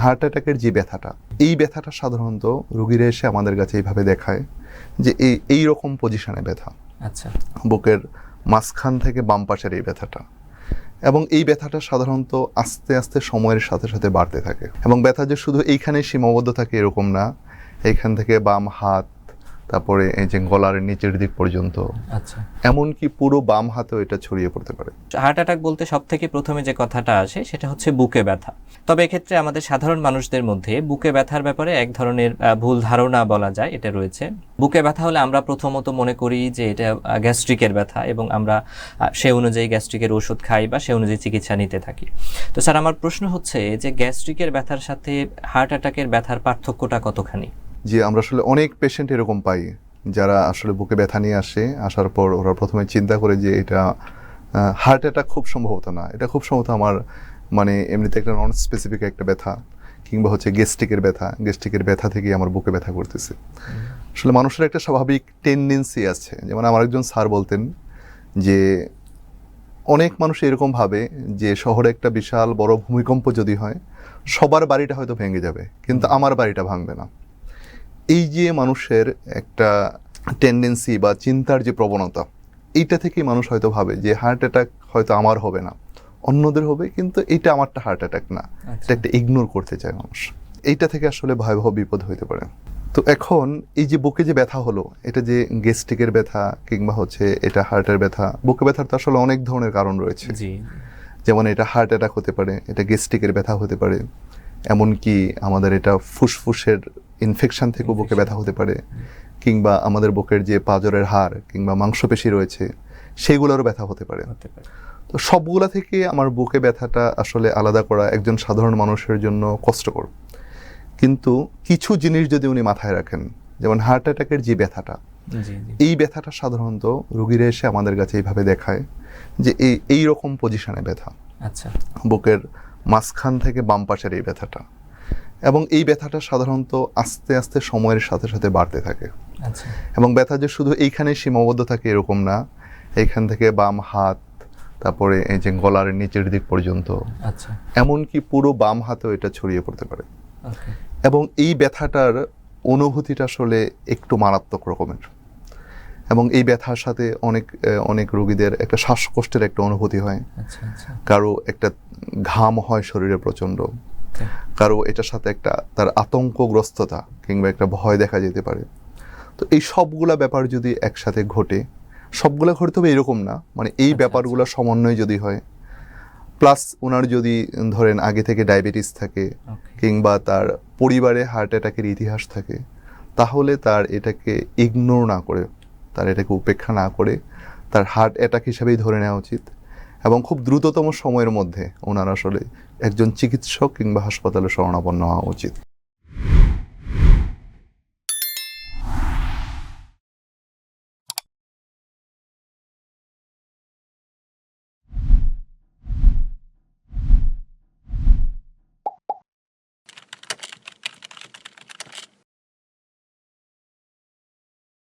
Heart অ্যাটাকের যে ব্যথাটা এই ব্যথাটা সাধারণত রুগীরা এসে আমাদের কাছে এইভাবে দেখায় যে এই এই রকম পজিশনে ব্যথা। আচ্ছা। বুকের মাঝখান থেকে বাম পাশের এই ব্যথাটা। এবং এই ব্যথাটা সাধারণত আস্তে আস্তে সময়ের সাথে সাথে বাড়তে থাকে। এবং ব্যথা যে শুধু এইখানে সীমাবদ্ধ থাকে এরকম না এইখান থেকে বাম হাত তারপরে এই যে গলার নিচের দিক পর্যন্ত। আচ্ছা। এমনকি পুরো বাম হাতেও এটা ছড়িয়ে পড়তে পারে। হার্ট অ্যাটাক বলতে সব থেকে প্রথমে যে কথাটা আসে সেটা হচ্ছে বুকে ব্যথা। তবে এক্ষেত্রে আমাদের সাধারণ মানুষদের মধ্যে বুকে ব্যথার ব্যাপারে এক ধরনের ভুল ধারণা বলা যায় এটা রয়েছে। বুকে ব্যথা হলে আমরা প্রথমত মনে করি যে এটা গ্যাস্ট্রিকের ব্যথা এবং আমরা সে অনুযায়ী গ্যাস্ট্রিকের ওষুধ খাই বা সে অনুযায়ী চিকিৎসা নিতে থাকি। তো স্যার আমার প্রশ্ন হচ্ছে যে গ্যাস্ট্রিকের ব্যথার সাথে হার্ট অ্যাটাকের ব্যথার পার্থক্যটা কতখানি? যে আমরা আসলে অনেক পেশেন্ট এরকম পাই, যারা আসলে বুকে ব্যথা নিয়ে আসে, আসার পর ওরা প্রথমে চিন্তা করে যে এটা হার্ট অ্যাটাক খুব সম্ভবত না। এটা খুব সম্ভবত আমার মানে এমনিতে একটা নন স্পেসিফিক একটা ব্যথা, কিংবা হচ্ছে গেস্টিকের ব্যথা গেস্টিকের ব্যথা থেকে আমার বুকে ব্যথা করতেছে। আসলে মানুষের একটা স্বাভাবিক টেন্ডেন্সি আছে। যেমন আমার একজন স্যার বলতেন যে, অনেক মানুষ এরকম ভাবে যে শহরে একটা বিশাল বড় ভূমিকম্প যদি হয়, সবার বাড়িটা হয়তো ভেঙে যাবে, কিন্তু আমার বাড়িটা ভাঙবে না। এই যে মানুষের একটা টেন্ডেন্সি বা চিন্তার যে প্রবণতা এইটা থেকেই মানুষ হয়তো ভাবে যে হার্ট অ্যাটাক হয়তো আমার হবে না। অন্যদের হবে কিন্তু এটা আমারটা হার্ট অ্যাটাক না। এটা একটা ইগনোর করতে চায় মানুষ। এইটা থেকে আসলে ভয়াবহ বিপদ হইতে পারে। তো এখন এই যে বুকে যে ব্যথা হলো এটা যে গেস্টিকের ব্যথা কিংবা হচ্ছে এটা হার্টের ব্যথা বুকে ব্যথার তো আসলে অনেক ধরনের কারণ রয়েছে। যেমন এটা হার্ট অ্যাটাক হতে পারে এটা গেস্টিকের ব্যথা হতে পারে এমনকি আমাদের এটা ফুসফুসের ইনফেকশন থেকেও বুকে ব্যথা হতে পারে কিংবা আমাদের বুকের যে পাজরের হাড় কিংবা মাংসপেশি রয়েছে সেগুলোরও ব্যথা হতে পারে। তো সবগুলা থেকে আমার বুকে ব্যথাটা আসলে আলাদা করা একজন সাধারণ মানুষের জন্য কষ্টকর। কিন্তু কিছু জিনিস যদি উনি মাথায় রাখেন যেমন হার্ট অ্যাটাকের যে ব্যথাটা এই ব্যথাটা সাধারণত রুগীরা এসে আমাদের কাছে এইভাবে দেখায় যে এই এই রকম পজিশনে ব্যথা। আচ্ছা। বুকের মাঝখান থেকে বাম পাশের এই ব্যথাটা। এবং এই ব্যথাটা সাধারণত আস্তে আস্তে সময়ের সাথে সাথে বাড়তে থাকে। আচ্ছা। এবং ব্যথা যে শুধু এইখানে সীমাবদ্ধ থাকে এরকম না। এইখান থেকে বাম হাত তারপরে এই যে গলার নিচের দিক পর্যন্ত। আচ্ছা। এমনকি পুরো বাম হাতেও এটা ছড়িয়ে পড়তে পারে। এবং এই ব্যথাটার অনুভূতিটা আসলে একটু মারাত্মক রকমের। এবং এই ব্যথার সাথে অনেক অনেক রোগীদের একটা শ্বাসকষ্টের একটা অনুভূতি হয়। আচ্ছা। কারও একটা ঘাম হয় শরীরে প্রচণ্ড। কারও এটার সাথে একটা তার আতঙ্কগ্রস্ততা কিংবা একটা ভয় দেখা যেতে পারে। তো এই সবগুলা ব্যাপার যদি একসাথে ঘটে সবগুলো ঘটতে হবে এরকম না। মানে এই আচ্ছা, ব্যাপারগুলো সমন্বয় যদি হয় প্লাস ওনার যদি ধরেন আগে থেকে ডায়াবেটিস থাকে কিংবা তার পরিবারে হার্ট অ্যাটাকের ইতিহাস থাকে তাহলে তার এটাকে ইগনোর না করে তার এটাকে উপেক্ষা না করে তার হার্ট অ্যাটাক হিসাবেই ধরে নেওয়া উচিত। এবং খুব দ্রুততম সময়ের মধ্যে ওনার আসলে একজন চিকিৎসক কিংবা হাসপাতালে শরণাপন্ন হওয়া উচিত।